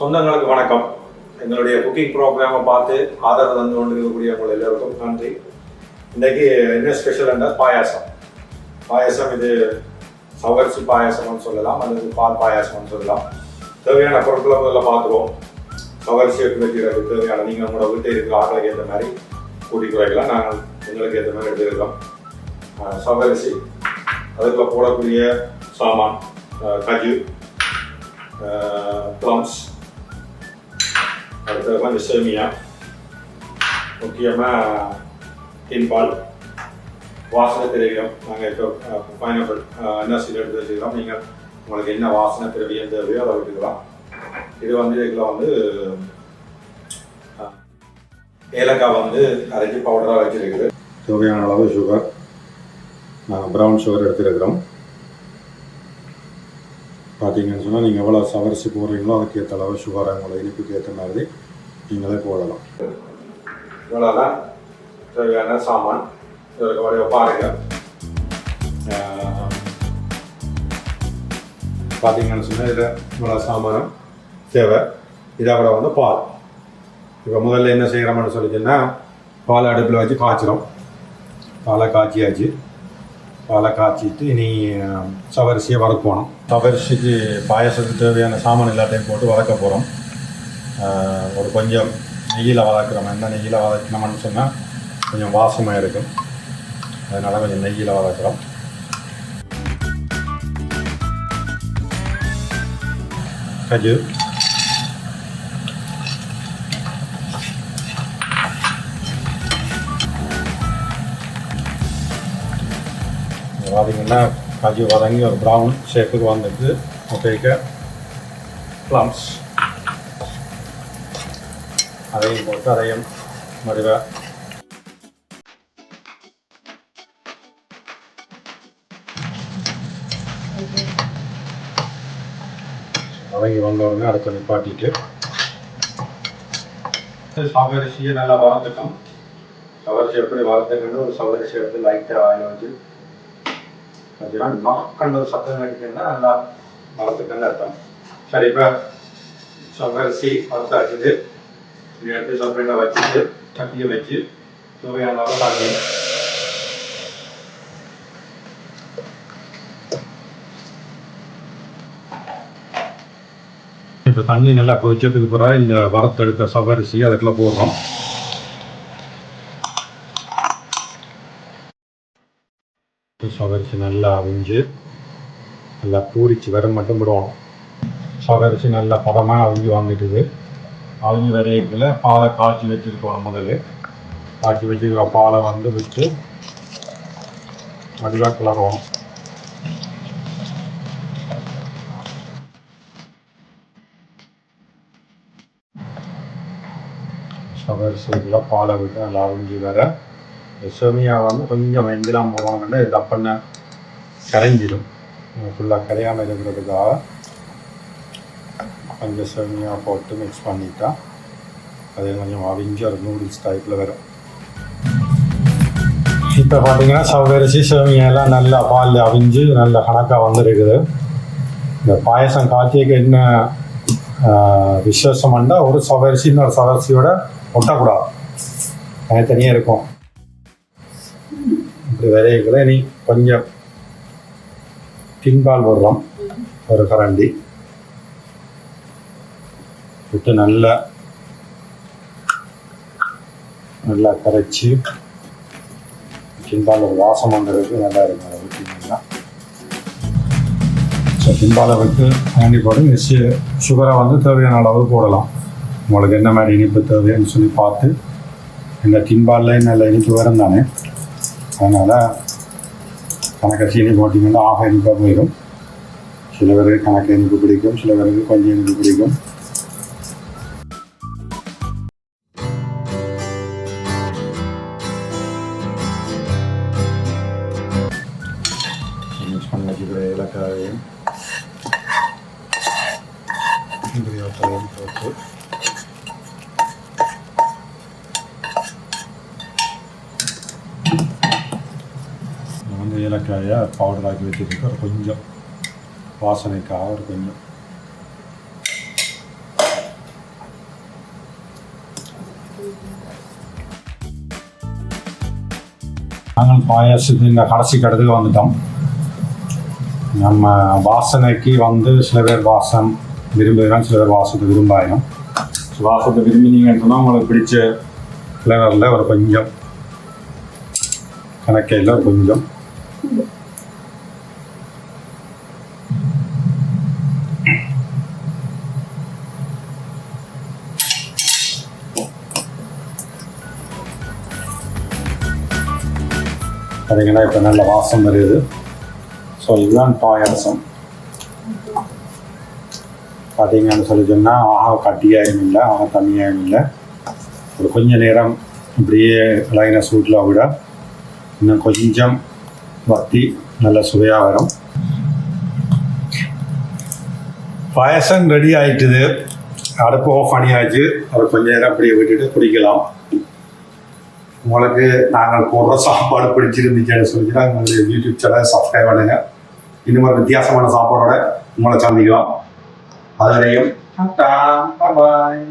சொந்தங்களுக்கு வணக்கம். எங்களுடைய குக்கிங் ப்ரோக்ராமை பார்த்து ஆதரவு தந்து கொண்டிருக்கக்கூடிய உங்கள் எல்லோருக்கும் நன்றி. இன்றைக்கு என்ன ஸ்பெஷல் என்றால் பாயாசம். பாயாசம் இது சவரிசி பாயாசம்னு சொல்லலாம் அல்லது பால் பாயாசம்னு சொல்லலாம். தேவையான பொருட்களை முதல்ல பார்த்துருவோம். சவரிசி எடுத்து வைக்கிறதுக்கு தேவையான நீங்கள் உங்களோட வீட்டில் இருக்கிற ஆட்களுக்கு ஏற்ற மாதிரி கூட்டி குறைக்கலாம் நாங்கள் எங்களுக்கு ஏற்ற மாதிரி எடுத்துருக்கோம் சவரிசி. அதுக்குள்ள போடக்கூடிய சாமான் கஜு ப்ளம்ஸ் அடுத்தது கொஞ்சம் சேமியா முக்கியமாக டின்பால் வாசனை திரவியம் நாங்கள் இப்போ பைனாப்பிள் என்எஸ்சியில் எடுத்து வச்சுக்கலாம் நீங்கள் உங்களுக்கு என்ன வாசனை திரவியம் தேவையோ அதை விட்டுக்கலாம் இது வந்து இதில் வந்து ஏலக்காய் வந்து அரைச்சி பவுடராக வச்சுருக்குது தேவையான அளவு சுகர் ப்ரௌன் சுகர் எடுத்துருக்கிறோம் பார்த்தீங்கன்னு சொன்னால் நீங்கள் எவ்வளோ சவரிசி போடுறீங்களோ அதுக்கேற்ற அளவு சுகர் உங்களை இனிப்புக்கு ஏற்ற மாதிரி நீங்களே போடலாம் தேவையான சாமான். இதற்கு வரைய பாருங்க. பார்த்தீங்கன்னு சொன்னால் இதில் இவ்வளோ சாமானம் தேவை. இதை விட வந்து பால். இப்போ முதல்ல என்ன செய்கிறோம்னு சொல்லிச்சுன்னா பால் அடுப்பில் வச்சு காய்ச்சிரும். பாலை காய்ச்சியாச்சு. பாலை காய்ச்சிட்டு இனி சவரிசியை வறுக்கணும். சவரிசிக்கு பாயசத்துக்கு தேவையான சாமான் எல்லாத்தையும் போட்டு வதக்க போகிறோம் ஒரு கொஞ்சம் நெய்யில் வதக்குறோம் என்ன நெய்யில் வதக்கணும்னு சொன்னால் கொஞ்சம் வாசமாக இருக்கும். அதனால் கொஞ்சம் நெய்யில் வளர்க்குறோம். கஜு. பார்த்தீங்கன்னா காஜு வதங்கி ஒரு ப்ரௌன் ஷேப்புக்கு வந்துட்டு ஓகேக்க ப்ளம்ஸ் அதையும் போட்டு அதையும் மறுவேன் அவங்க வந்தவங்க அடுத்த நிப்பாட்டிட்டு. சவரிசியை நல்லா வளர்த்துக்கணும். சவரிசி எப்படி வளர்த்துக்கணும் ஒரு சவரிசி எடுத்து லைட்டாக ஆயில் வச்சு பார்த்தீங்கன்னா நாக்கண்ட சத்தம் கேட்டீங்கன்னா நல்லா வளர்த்துக்கணும்னு அர்த்தம். சரி இப்போ சவரிசி வளர்த்தாச்சுது எடுத்து சவரியில் வச்சுட்டு தட்டியை வச்சு சுவையான அளவு தண்ணி இப்போ தண்ணி நல்லா கொதிச்சதுக்கு பிறகு இந்த வரத்தெடுத்த சவரிசி அதுக்குள்ள போடுறோம். சவரிசி நல்லா அவிஞ்சு நல்லா பூரிச்சு வர மட்டும் விடுவோம் சவரிசி நல்லா பதமாக அவிஞ்சு வாங்கிட்டுது அவிஞ்சு வரைக்குள்ள பாலை காய்ச்சி வச்சுருக்கோம் முதல்ல. காய்ச்சி வச்சுருக்க பாலை வந்து விட்டு அதிகாக கிளறுவோம் சவரிசிக்குள்ள பாலை விட்டு நல்லா அவிஞ்சு வர செமியா வந்து கொஞ்சம் வெந்திலாம் போவாங்கன்னா இது அப்பண்ண கரைஞ்சிடும் ஃபுல்லாக கரையாமல் இருக்கிறதுக்காக கொஞ்சம் செமியா போட்டு மிக்ஸ் பண்ணிட்டா அது கொஞ்சம் அவிஞ்சு ஒரு நூடுல்ஸ் டைப்பில் வரும் இப்போ பார்த்தீங்கன்னா சவரிசி சேமியா நல்லா பாலில் அவிஞ்சு நல்ல கணக்காக வந்துருக்குது இந்த பாயசம் காய்ச்சிக்கு என்ன விசேஷம்னா ஒரு சவரிசி இன்னொரு சவரிசியோட ஒட்டக்கூடாது தனித்தனியாக இருக்கும் இப்படி விதைகளை நீ கொஞ்சம் பின்பால் விடுறோம் ஒரு கரண்டி விட்டு நல்லா நல்லா கரைச்சி கிம்பால் ஒரு வாசம் வந்துருக்கு நல்லா இருக்கும். அதை விட்டீங்கன்னா ஸோ கிம்பாலை விட்டு ஆண்டி போட்டு நெக்ஸ்ட்டு சுகரை வந்து தேவையான அளவு போடலாம். உங்களுக்கு என்ன மாதிரி இனிப்பு தேவைன்னு சொல்லி பார்த்து இந்த டின்பாலில் நல்ல இனிப்பு வரும் தானே? அதனால் கணக்கு சீனி போட்டிங்கன்னா ஆக இனிப்பாக போயிடும். சில பேருக்கு கணக்கு இனிப்பு பிடிக்கும் சில பேருக்கு கொஞ்சம் இனிப்பு பிடிக்கும். ஏலக்காயை பவுடர் ஆக்கி வச்சுருக்கோம் கொஞ்சம். வாசனைக்காக ஒரு கொஞ்சம். நாங்கள் பாயாசத்தின் கடைசி கடத்துக்கு வந்துட்டோம். நம்ம வாசனைக்கு வந்து சில பேர் வாசம் விரும்புகிறோம் சில பேர் வாசத்தை விரும்பாயிரும் வாசத்தை விரும்பினீங்கன்னு சொன்னால் உங்களுக்கு பிடிச்ச ஃப்ளேவரில் ஒரு கொஞ்சம். கணக்கையில் ஒரு கொஞ்சம். பார்த்தீங்கன்னா இப்போ நல்ல வாசம் வருது. ஸோ இதுதான் பாயாசம். பார்த்தீங்கன்னு சொல்லி சொன்னால் ஆக கட்டியாயும் இல்லை ஆக தண்ணியாயும் இல்லை. ஒரு கொஞ்ச நேரம் இப்படியே லைனை சூட்டில் விட இன்னும் கொஞ்சம் வத்தி நல்ல சுவையாக வரும். பாயசம் ரெடி ஆயிட்டுது. அடுப்பு ஆஃப் பண்ணியாச்சு. அதை கொஞ்ச நேரம் அப்படியே விட்டுட்டு குடிக்கலாம். உங்களுக்கு நாங்கள் போடுற சாப்பாடு பிடிச்சிருந்துச்சுன்னு சொல்லிச்சுன்னா எங்களுடைய யூடியூப் சேனல் சப்ஸ்கிரைப் பண்ணுங்க. இன்னும் ஒரு வித்தியாசமான சாப்பாடோட உங்களை சந்திக்கலாம். அதுவரையும் பாய்